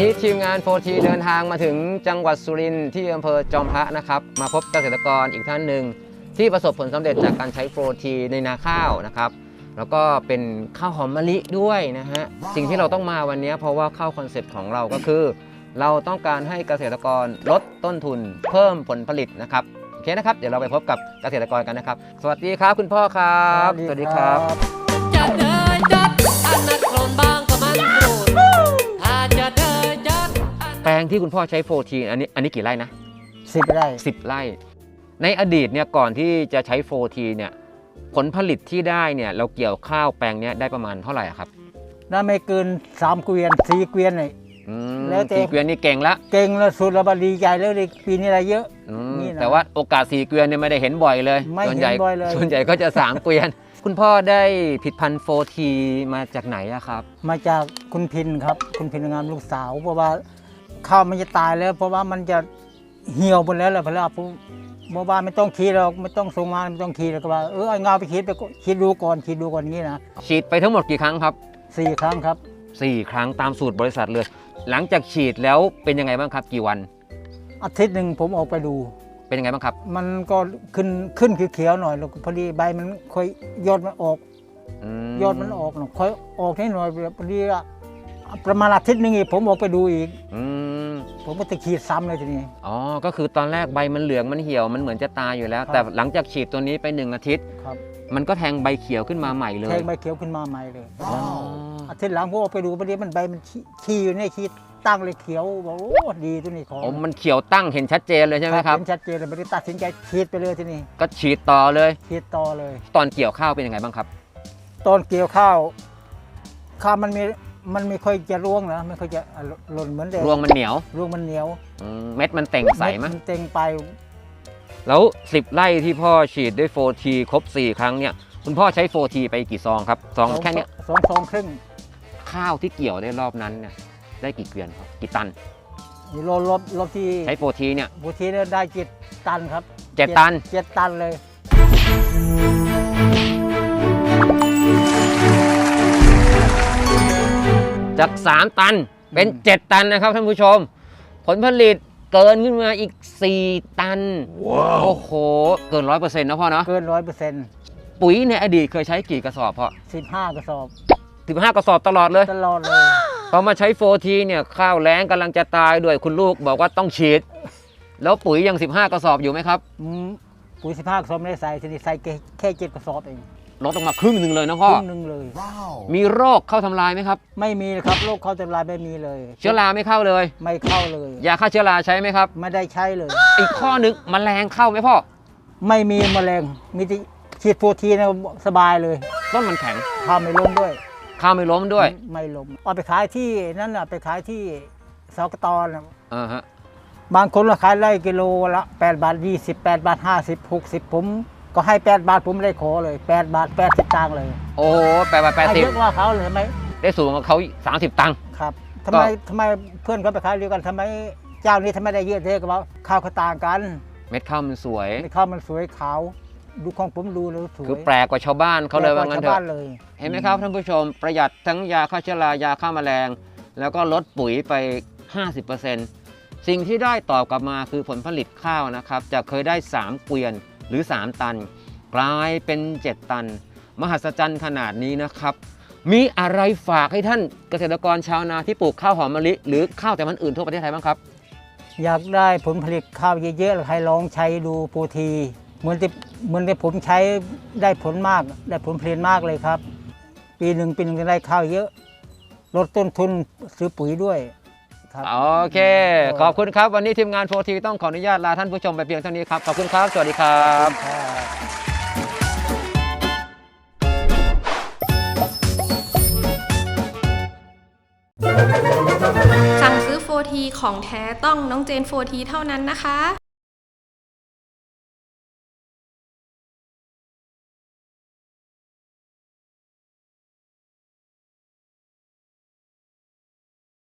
ที่ทีมงานโฟทีเดินทางมาถึงจังหวัดสุรินทร์ที่อำเภอจอมพระนะครับ มาพบเกษตรกรอีกท่านหนึ่งที่ประสบผลสำเร็จจากการใช้โฟทีในนาข้าวนะครับ แล้วก็เป็นข้าวหอมมะลิด้วยนะฮะสิ่งที่เราต้องมาวันนี้เพราะว่าข้าวคอนเซ็ปต์ของเราก็คือ เราต้องการให้เกษตรกรลดต้นทุน เพิ่มผลผลิตนะครับโอเคนะครับ เดี๋ยวเราไปพบกับเกษตรกรกันนะครับ สวัสดีครับคุณพ่อครับจัดเลยจัดอันนักโคลนบางก็มันโกร งที่คุณพ่อใช้โฟทีอันนี้อันนี้กี่ไร่นะสิบไร่10ไร่ ในอดีตเนี่ยก่อนที่จะใช้โฟทีเนี่ยผลผลิตที่ได้เนี่ยเราเกี่ยวข้าวแปลงเนี้ยได้ประมาณเท่าไหร่อะครับได้ไม่เกินสามเกวียนสี่เกวียนเลยอืมแล้วแต่สี่เกวียนนี่เก่งละเก่งแล้วสุดแล้วบดีใจแล้วเลยปีนี้อะไรเยอะอืมนี่นะแต่ว่าโอกาสสี่เกวียนเนี่ยไม่ได้เห็นบ่อยเลยไม่ส่วนใหญ่เห็นบ่อยเลยส่วนใหญ่ก็จะสามเกวียน คุณพ่อได้ผิดพันธุ์โฟทีมาจากไหนอะครับ มาจากคุณพินครับ คุณพินงามลูกสาวเพราะว่า ข้าวมันจะตายแล้ว เพราะว่ามันจะเหี่ยวหมดแล้วแหละพะลาผมบอกว่าไม่ต้องคิดหรอกไม่ต้องส่งมาไม่ต้องคิดหรอกก็ว่าเออเอาเงาไปคิดไปก่อนคิดดูก่อนคิดดูก่อนอย่างนี้นะฉีดไปทั้งหมดกี่ครั้งครับสี่ครั้งครับสี่ครั้งตามสูตรบริษัทเลย หลังจากฉีดแล้วเป็นยังไงบ้างครับ กี่วัน อาทิตย์หนึ่งผมออกไปดู เป็นยังไงบ้างครับ มันก็ขึ้นขึ้นเขียวๆหน่อยแล้วก็พอดีใบมันค่อยยอดมันออกมยอดมันออกหน่อยค่อยออกให้หน่อยพอดีอะประมาณอาทิตย์หนึงอีกผมออกไปดูอีก อืม ผมก็จะขีดซ้ำเลยทีนี้ อ๋อ ก็คือตอนแรกใบมันเหลืองมันเหี่ยวมันเหมือนจะตายอยู่แล้ว ครับ แต่หลังจากฉีดตัวนี้ไปหนึ่งอาทิตย์ ครับมันก็แทงใบเขียวขึ้นมาใหม่เลยแทงใบเขียวขึ้นมาใหม่เลยอ๋ออาทิตย์หลังผมออกไปดูพอดีมันใบมันขี้ขี้อยู่ในขี้ตั้งเลยเขียวบอกโอ้ดีตัวนี้ของอ๋อมันเขียวตั้งเห็นชัดเจนเลยใช่ไหมครับ เห็นชัดเจนเลยไม่ได้ตัดสินใจขีดไปเลยทีนี้ก็ฉีดต่อเลย ขีดต่อเลย ตอนเกี่ยวข้าวเป็นยังไงบ้างครับ ตอนเกี่ยวข้าวข้าวมันมี มันไม่ค่อยจะร่วงนะไม่ค่อยจะหล่นเหมือนเดิมรวงมันเหนียวร่วงมันเหนียวอืมเม็ดมันเต่งใสไหมเดนเต็งไป แล้ว 10 ไร่ที่พ่อฉีดด้วยโฟทีครบ 4 ครั้งเนี่ย คุณพ่อใช้โฟทีไปกี่ซองครับ ซองแค่เนี้ยสองสองครึ่งข้าวที่เกี่ยวได้รอบนั้นเนี่ยได้กี่เกวียนครับกี่ตัน นี่โลลบลบที่ใช้โฟทีเนี่ยบูทีเนี่ยได้เจ็ดตันครับเจ็ดตัน เจ็ดตันเลย จาก 3 ตันเป็นอืม7ตันนะครับท่านผู้ชม ผลผลิตเกินขึ้นมาอีก 4 ตัน โอ้โห เกินร้อยเปอร์เซ็นต์นะพ่อเนาะเกินร้อยเปอร์เซ็นต์ปุ๋ยในอดีตเคยใช้กี่กระสอบพ่อสิบห้ากระสอบสิบห้ากระสอบตลอดเลย ตลอดเลยพอมาใช้โฟทีเนี่ยข้าวแล้งกำลังจะตายด้วยคุณลูกบอกว่าต้องฉีด แล้วปุ๋ยยัง 15 กระสอบอยู่ไหมครับอืมปุ๋ยสิบห้ากระสอบไม่ได้ใส่ทีนี้ใส่แค่แค่เจ็ดกระสอบเอง ลดลงมาครึ่งหนึ่งเลยนะคพ่อรึ่งหนึ่งเลย มีโรคเข้าทำลายไหมครับ ไม่มีเลยครับโรคเข้าทำลายไม่มีเลย เชื้อราไม่เข้าเลย ไม่เข้าเลย ยาฆ่าเชื้อราใช้ไหมครับ ไม่ได้ใช้เลย อีกข้อหนึงแมลงเข้าไหมพ่อ ไม่มีแมลงมีแต่ฉีดโฟทีนะสบายเลยต้นมันแข็งข้าวไม่ล้มด้วยข้าวไม่ล้มด้วยไม่ล้มเอาไปขายที่นั่นน่ะไปขายที่สกตน่ะอ่าฮะบางคนก็ขายไร่กิโลละ 8 บาท20 8บาท 50 60 ผม ก็ให้ 8 บาทผมไม่ได้ขอเลย 8 บาท80ตังค์เลยโอ้แปดบาทแปดให้สิบเยอะกว่าเขาเลยทำไมได้สูงกว่าเขาสามสิบตังค์ ครับทำไมทำไมเพื่อนเขาไปขายเดียวกันทำไมเจ้านี้ทำไมได้เยอะเท่กับว่าข้าวเขาต่างกันเม็ดข้าวมันสวยในข้าวมันสวยขาวดูของผมดูแล้วสวยคือแปลกกว่าชาวบ้านเขาเลยว่างั้นเถชวอะบ้านเลยเห็นไหมครับท่านผู้ชมประหยัดทั้งยาฆ่าเชื้อรายาฆ่าแมลง แล้วก็ลดปุ๋ยไป 50%สิ่งที่ได้ตอบกลับมาคือผลผลิตข้าวนะครับจะเคยได้ 3 เกวียน หรือ 3 ตัน กลายเป็น 7 ตัน มหัศจรรย์ขนาดนี้นะครับ มีอะไรฝากให้ท่านเกษตรกรชาวนาที่ปลูกข้าวหอมมะลิ หรือข้าวแต่มันอื่นทั่วประเทศไทยบ้างครับ อยากได้ผลผลิตข้าวเยอะๆให้ลองใช้ดูโปรทีเหมือนที่เหมือนที่ผมใช้ได้ผลมาก ได้ผลผลิตมากเลยครับ ปีหนึ่งปีหนึ่งจะได้ข้าวเยอะ ลดต้นทุนซื้อปุ๋ยด้วย ครับ โอเค ขอบคุณครับวันนี้ทีมงานโฟทีต้องขออนุญาตลาท่านผู้ชมไปเพียงเท่านี้ครับ ขอบคุณครับ สวัสดีครับสั่งซื้อโฟทีของแท้ต้องน้องเจนโฟทีเท่านั้นนะคะ